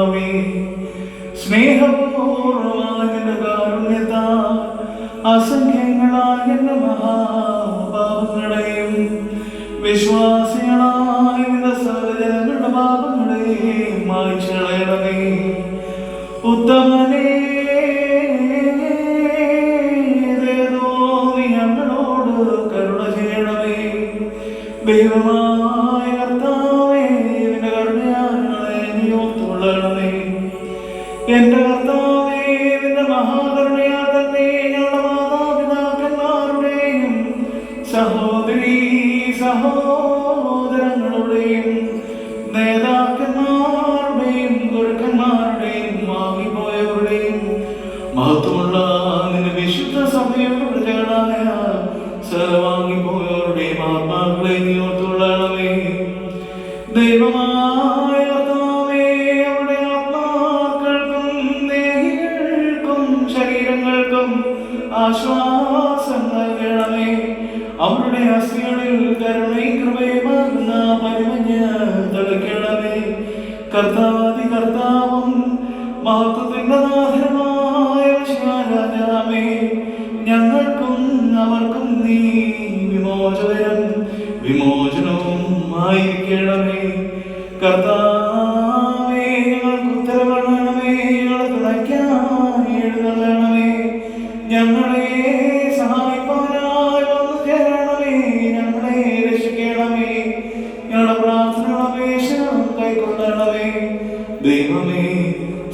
കർത്താവേ സ്നേഹപൂർവമായ നിന്റെ കാരുണ്യത്താൽ അസംഖ്യങ്ങളായ എന്റെ മഹാപാപങ്ങളെയും വിശ്വാസികളായ നിന്റെ സഹജനങ്ങളുടെ പാപങ്ങളെയും മായ്ച്ചു കളയണമേ. സർവാങ്ങിപ്പോയവരുടെയും ആത്മാക്കളെ നീ ഓർത്തുകൊള്ളണമേ. ദൈവമായ അവരുടെ ആത്മാക്കൾക്കും ദേഹികൾക്കും ആശ്വാസം നൽകണമേ. അവരുടെ അസ്ഥികളിൽ കരുണയും കൃപയുമാകുന്ന പരിമഞ്ഞ് തെളിക്കണമേ. കർത്താതി കർത്താവും മഹത്വത്തിന്റെ നാഥനുമായ രാജാമേ ഞങ്ങൾക്കും അവർക്കും നീ കർത്താവേ ഞങ്ങൾക്ക് ഉത്തരവണമേ ഞങ്ങളെ തുണയ്ക്കാൻ എഴുന്നള്ളണമേ. ഞങ്ങളെ സഹായിപ്പാനായി വന്നു ചേരണമേ. ഞങ്ങളെ രക്ഷിക്കണമേ. ഞങ്ങളുടെ പ്രാർത്ഥന അപേക്ഷകളും കൈക്കൊള്ളണമേ. ദൈവമേ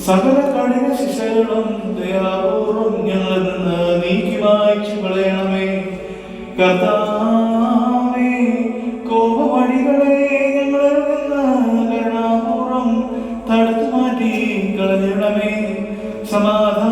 സകല കഠിന ശിക്ഷകളും ദയാപൂർവം ഞങ്ങളിൽ നിന്ന് നീക്കി വായിച്ചു കളയണമേ. കർത്താവേ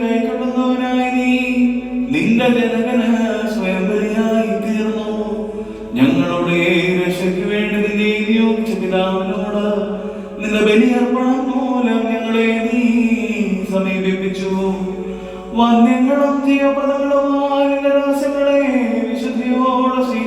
കൈക്കൊള്ളുന്നവനായി നീ. സ്വയം തീർന്നു. രക്ഷയ്ക്ക് വേണ്ടി മൂലം ഞങ്ങളെ നീ വിശുദ്ധിയോടെ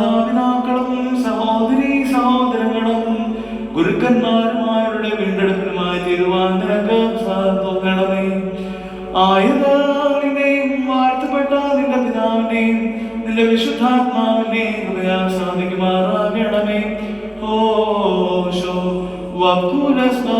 ഗുരുക്കന്മാരുമാരുടെ വീണ്ടെടുപ്പിനുമായി സാധനമേ ആയതാളിനെയും വാഴ്ത്തപ്പെട്ട നിന്റെ പിതാവിനെയും നിന്റെ വിശുദ്ധാത്മാവിനെയും കൃപയാ സാധിക്കുമാറാകണമേ. ഓശോ വക്കുലസ്മാ